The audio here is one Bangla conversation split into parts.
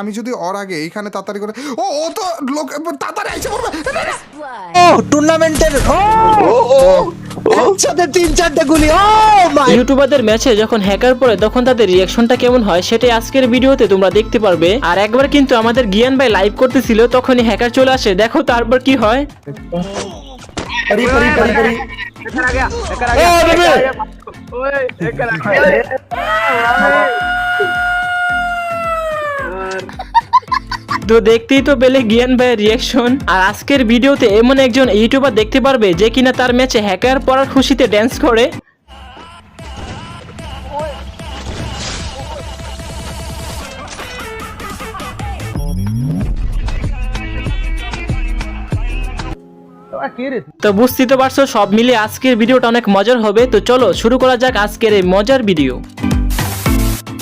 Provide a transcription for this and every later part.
আমি যদি ওর আগে এইখানে তাড়াতাড়ি করে ও ও তো লোক তাড়াতাড়ি আইসে পড়বে। ও টুর্নামেন্টের ও একসাথে তিন চারটে গুলি ও মাই ইউটিউবারদের ম্যাচে যখন হ্যাকার পড়ে তখন তাদের রিয়াকশনটা কেমন হয় সেটাই আজকের ভিডিওতে তোমরা দেখতে পারবে। আর একবার কিন্তু আমাদের জ্ঞান ভাই লাইভ করতেছিল তখনই হ্যাকার চলে আসে। দেখো তারপর কি হয়। তো দেখতেই তো পেলে জ্ঞান ভাইয়ের রিয়াকশন আর আজকের ভিডিওতে এমন একজন ইউটিউবার দেখতে পারবে যে কিনা তার ম্যাচে হ্যাকার পড়ার খুশিতে ড্যান্স করে। তো বুঝতেই তো পারছ, সব মিলিয়ে আজকের ভিডিওটা অনেক মজার হবে। তো চলো শুরু করা যাক আজকের এই মজার ভিডিও।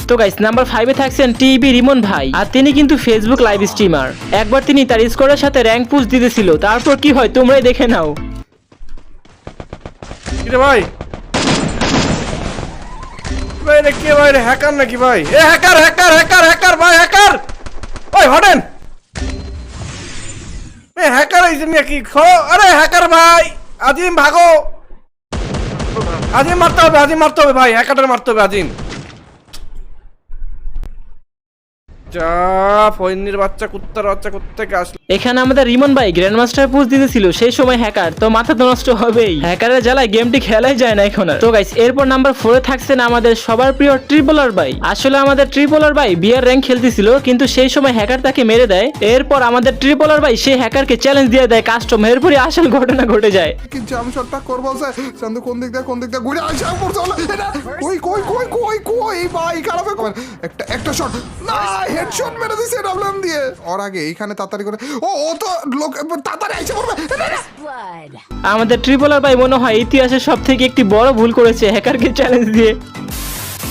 তো গাইস নাম্বার ফাইভে থাকছেন টিবি রিমন ভাই, আর তিনি কিন্তু ফেসবুক লাইভ স্ট্রিমার একবার তিনি তার স্কোরের সাথে র্যাঙ্ক পুশ দিতেছিল, তারপর কি হয় তোমরাই দেখে নাও। ভাই? ভাই রে কে ভাই রে হ্যাকার নাকি ভাই? এ হ্যাকার হ্যাকার হ্যাকার হ্যাকার ভাই হ্যাকার ওই, হটেন! এ হ্যাকার এই নাকি খো আরে হ্যাকার ভাই, আজিম ভাগো আজিম মারতে হবে, আজিম মারতে হবে ভাই হ্যাকারটা মারতে হবে আজিম। যা ফইনির বাচ্চা কুত্তার বাচ্চা কোত্থেকে আসলো? এখানে আমাদের রিমন ভাই গ্র্যান্ড মাস্টার পুশ দিতেছিল সেই সময় হ্যাকার তো মাথা তো নষ্ট হবেই। হ্যাকারের জ্বালায় গেমটি খেলাই যায় না এখন তো গাইস এরপর নাম্বার ফোরে থাকছেন আমাদের সবার প্রিয় ট্রিপলার ভাই। আসলে আমাদের ট্রিপলার ভাই বিয়ার র্যাঙ্ক খেলতেছিল কিন্তু সেই সময় হ্যাকার তাকে মেরে দেয়। এরপর আমাদের ট্রিপলার ভাই সেই হ্যাকারকে চ্যালেঞ্জ দিয়ে দেয় কাস্টম এরপরই আসল ঘটনা ঘটে যায়। কিন্তু আমি শটটা করব স্যার। চান্দু কোন দিক দিয়ে কোন দিক দিয়ে? ঘুরে আসে পড়ছে বলে কই কই কই কই কই? ভাই খারাপ একটা একটা শট না হেডশট মেরে দিছে দিয়ে। ওর আগে তাড়াতাড়ি করে ও ও তো লোক তাড়াতাড়ি পড়বে আমাদের ট্রিপলার ভাই মনে হয় ইতিহাসের সব থেকে একটি বড় ভুল করেছে হ্যাকারকে চ্যালেঞ্জ দিয়ে।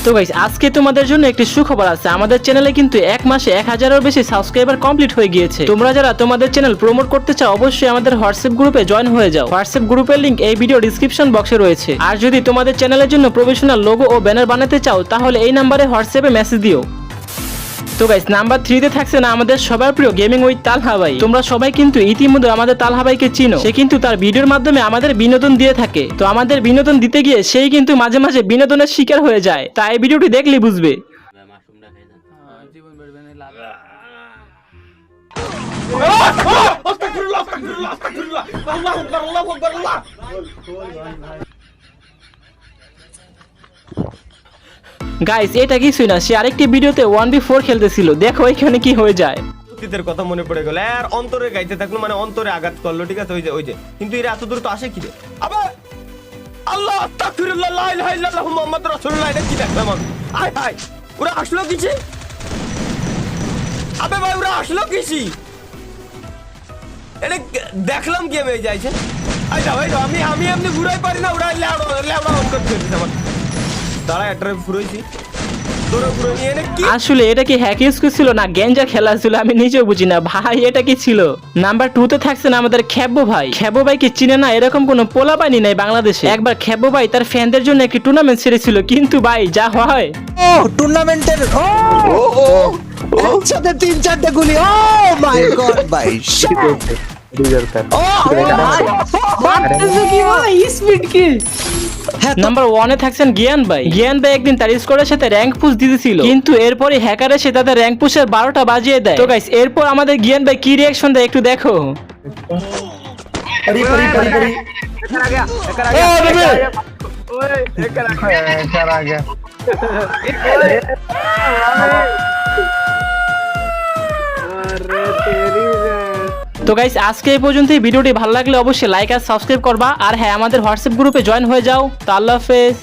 তো গাইস আজকে তোমাদের জন্য একটি সুখবর আছে। আমাদের চ্যানেলে কিন্তু এক মাসে এক হাজারের বেশি সাবস্ক্রাইবার কমপ্লিট হয়ে গিয়েছে। তোমরা যারা তোমাদের চ্যানেল প্রমোট করতে চাও, অবশ্যই আমাদের হোয়াটসঅ্যাপ গ্রুপে জয়েন হয়ে যাও। হোয়াটসঅ্যাপ গ্রুপের লিংক এই ভিডিও ডিসক্রিপশন বক্সে রয়েছে। আর যদি তোমাদের চ্যানেলের জন্য প্রফেশনাল লোগো ও ব্যানার বানাতে চাও, তাহলে এই নাম্বারে হোয়াটসঅ্যাপে মেসেজ দিও। তো গাইস নাম্বার থ্রিতে থাকছে না আমাদের সবার প্রিয় গেমিং উইথ তালহা ভাই তোমরা সবাই কিন্তু ইতিমধ্যে আমাদের তালহা ভাইকে চিনো সে কিন্তু তার ভিডিওর মাধ্যমে আমাদের বিনোদন দিয়ে থাকে তো আমাদের বিনোদন দিতে গিয়ে সেই কিন্তু মাঝে মাঝে বিনোদনের শিকার হয়ে যায় তাই এই ভিডিওটি দেখলে বুঝবে গাইস এটা কিছুই না, সে আরেকটি ভিডিওতে ওয়ান বি ফোর খেলতেছিল। দেখো এখানে কি হয়ে যায়। অতীতের কথা মনে পড়ে গেল। আর অন্তরে গাইতে থাকল মানে অন্তরে আঘাত করল, ঠিক আছে? ওই যে ওই যে। কিন্তু এরা এত দূর তো আসে কি রে? আবার আল্লাহ লা ইলাহা মুহাম্মাদুর রাসূলুল্লাহ, এটা কি দেখলাম আমি? আয় হায় ওরা আসলো কিসে আবে ভাই, ওরা আসলো কিসি এটা দেখলাম কি আমি যাইছে আই যাও আমি আমি এমনি ঘুরাই পারি না, ওরা ল্যাবড়া ল্যাবড়া করতে দাঁড়া একটা ফুরাইছি আসলে এটা কি হ্যাক ইউজ ছিল না গেঞ্জা খেলা ছিল আমি নিজেও বুঝি না ভাই এটা কি ছিল নাম্বার টু তে থাকছেন আমাদের খেব্বো ভাই খেব্বো ভাই কি চিনে না এরকম কোনো পোলা পানি নাই বাংলাদেশে একবার খেব্বো ভাই তার ফ্যানদের জন্য একটি টুর্নামেন্ট ছেড়েছিল কিন্তু ভাই যা হয় ও টুর্নামেন্টের ও একসাথে তিন চারটে গুলি ও মাই গড ভাই ও কি ভাই স্পিড কি হ্যাঁ নাম্বার ওয়ানে থাকছেন জ্ঞান ভাই। জ্ঞান ভাই একদিন তার স্কোরের সাথে র্যাঙ্ক পুশ দিতেছিল। কিন্তু এরপরে হ্যাকার এসে তাদের র্যাঙ্ক পুশের বারোটা বাজিয়ে দেয়। তো গাইস এরপর আমাদের জ্ঞান ভাই কি রিয়াকশন দেয় একটু দেখো। তো গাইস আজকে এই পর্যন্তই। ভিডিওটি ভালো লাগলে অবশ্যই লাইক আর সাবস্ক্রাইব করবা। আর হ্যাঁ আমাদের হোয়াটসঅ্যাপ গ্রুপে জয়েন হয়ে যাও। তো আল্লাহ হাফেজ।